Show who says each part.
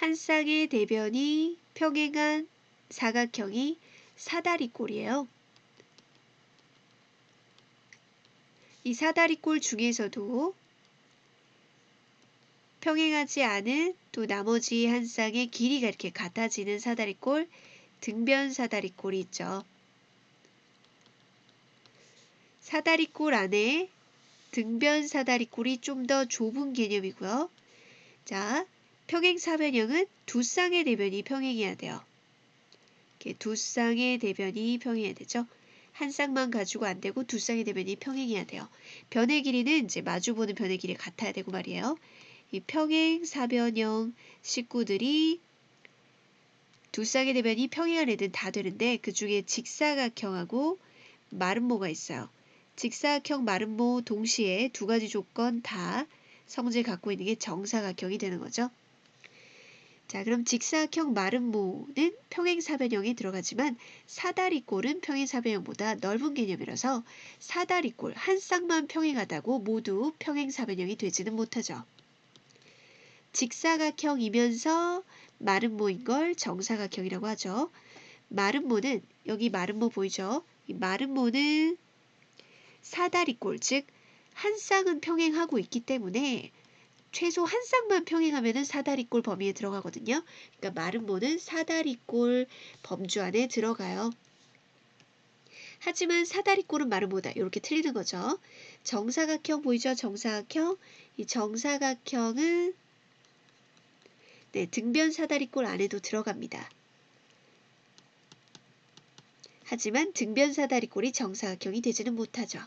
Speaker 1: 한 쌍의 대변이 평행한 사각형이 사다리꼴이에요. 이 사다리꼴 중에서도 평행하지 않은 또 나머지 한 쌍의 길이가 이렇게 같아지는 사다리꼴, 등변 사다리꼴이 있죠. 사다리꼴 안에 등변 사다리꼴이 좀 더 좁은 개념이고요. 자, 평행 사변형은 두 쌍의 대변이 평행해야 돼요. 이렇게 두 쌍의 대변이 평행해야 되죠. 한 쌍만 가지고 안 되고 두 쌍의 대변이 평행해야 돼요. 변의 길이는 이제 마주보는 변의 길이 같아야 되고 말이에요. 이 평행 사변형 식구들이 두 쌍의 대변이 평행한 애들은 다 되는데 그 중에 직사각형하고 마름모가 있어요. 직사각형 마름모 동시에 두 가지 조건 다 성질 갖고 있는 게 정사각형이 되는 거죠. 자, 그럼 직사각형 마름모는 평행사변형에 들어가지만 사다리꼴은 평행사변형보다 넓은 개념이라서 사다리꼴 한 쌍만 평행하다고 모두 평행사변형이 되지는 못하죠. 직사각형이면서 마름모인 걸 정사각형이라고 하죠. 마름모는 여기 마름모 보이죠? 이 마름모는 사다리꼴 즉 한 쌍은 평행하고 있기 때문에 최소 한 쌍만 평행하면 사다리꼴 범위에 들어가거든요. 그러니까 마름모는 사다리꼴 범주 안에 들어가요. 하지만 사다리꼴은 마름모다. 이렇게 틀리는 거죠. 정사각형 보이죠? 정사각형. 이 정사각형은 네, 등변 사다리꼴 안에도 들어갑니다. 하지만 등변 사다리꼴이 정사각형이 되지는 못하죠.